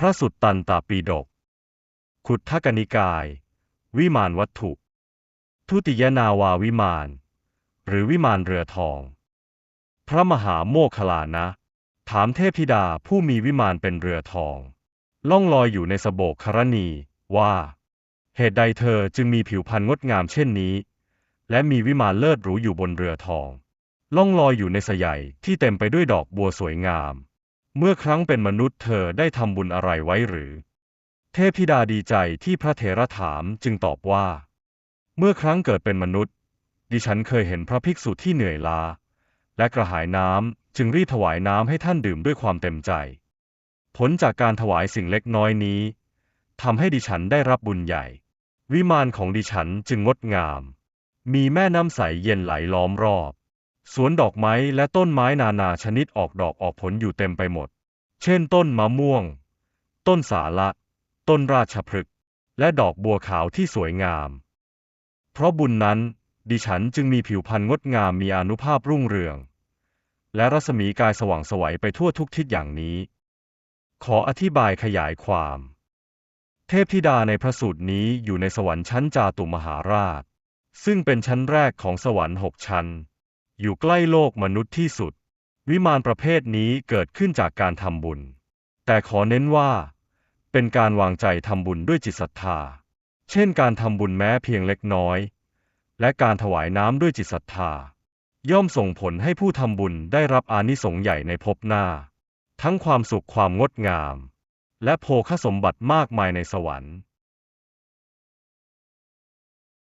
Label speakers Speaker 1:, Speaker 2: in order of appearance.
Speaker 1: พระสุตตันตปีฎกขุททกนิกาย วิมานวัตถุ ทุติยนาวาวิมาน หรือวิมานเรือทอง พระมหาโมคคลานะ ถามเทพธิดาผู้มีวิมานเป็นเรือทอง ล่องลอยอยู่ในสโบกครณีว่า เหตุใดเธอจึงมีผิวพรรณงดงามเช่นนี้ และมีวิมานเลิศหรูอยู่บนเรือทอง ล่องลอยอยู่ในสยายที่เต็มไปด้วยดอกบัวสวยงาม เมื่อครั้งเป็นมนุษย์เธอได้ทำบุญอะไรไว้หรือ เทพธิดาดีใจที่พระเถระถามจึงตอบว่า เมื่อครั้งเกิดเป็นมนุษย์ ดิฉันเคยเห็นพระภิกษุที่เหนื่อยล้า และกระหายน้ำจึงรีบถวายน้ำให้ท่านดื่มด้วยความเต็มใจ ผลจากการถวายสิ่งเล็กน้อยนี้ทำให้ดิฉันได้รับบุญใหญ่ วิมานของดิฉันจึงงดงาม มีแม่น้ำใสเย็นไหลล้อมรอบ สวนดอกไม้และต้นไม้นานาชนิดออกดอกออกผลอยู่เต็มไปหมด เช่นต้นมะม่วง ต้นสาละ ต้นราชพฤกษ์ และดอกบัวขาวที่สวยงาม เพราะบุญนั้น ดิฉันจึงมีผิวพรรณงดงามมีอนุภาพรุ่งเรือง และรัศมีกายสว่างสวัยไปทั่วทุกทิศอย่างนี้ ขออธิบายขยายความ เทพธิดาในพระสูตรนี้อยู่ในสวรรค์ชั้นจาตุมหาราช ซึ่งเป็นชั้นแรกของสวรรค์หกชั้น อยู่ใกล้โลกมนุษย์ที่สุด วิมานประเภทนี้เกิดขึ้นจากการทำบุญ แต่ขอเน้นว่า เป็นการวางใจทำบุญด้วยจิตศรัทธา เช่นการทำบุญแม้เพียงเล็กน้อย และการถวายน้ำด้วยจิตศรัทธา ย่อมส่งผลให้ผู้ทำบุญได้รับอานิสงส์ใหญ่ในภพหน้า ทั้งความสุขความงดงาม และโภคสมบัติมากมายในสวรรค์